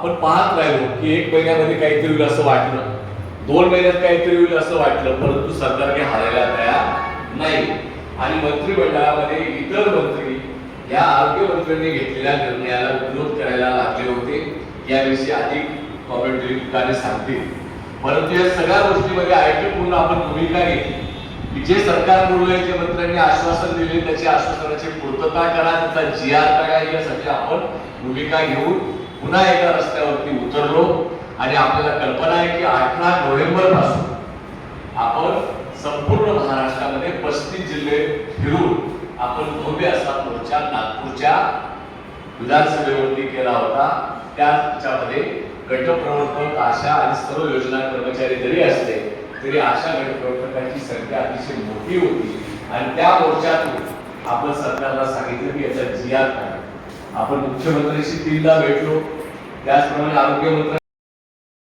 आपण पाहत राहिलो की एक महिन्यामध्ये काहीतरी होईल असं वाटलं. दोन महिन्यात काहीतरी होईल असं वाटलं परंतु सरकारने हारायला तयार नाही. आणि मंत्रिमंडळामध्ये इतर मंत्री या आरोग्यमंत्र्यांनी घेतलेल्या निर्णयाला विरोध करायला लागले होते. याविषयी अधिक कॉमेंटरी सांगतील. परंतु या सगळ्या गोष्टीमध्ये आयटी पूर्ण आपण भूमिका घेतली. की जे सरकार जे मंत्र्यांनी आश्वासन दिले त्याची आश्वासनाची पूर्तता करा त्याचा जी आर करा यासाठी आपण भूमिका घेऊन पुन्हा एका रस्त्यावरती उतरलो आणि आपल्याला कल्पना आहे की अठरा नोव्हेंबरपासून आपण संपूर्ण महाराष्ट्रामध्ये पस्तीस जिल्हे फिरून आपण भव्य असा मोर्चा नागपूरच्या विधानसभेवरती केला होता. त्याच्यामध्ये गटप्रवर्तक आशा आणि सर्व योजना कर्मचारी जरी असले तरी आशा गटप्रवर्तकांची संख्या अतिशय मोठी होती. आणि त्या मोर्चातून आपण सरकारला सांगितलं की याचा जिया आपण मुख्यमंत्र्यांशी तीनदा भेटलो. त्याचप्रमाणे आरोग्य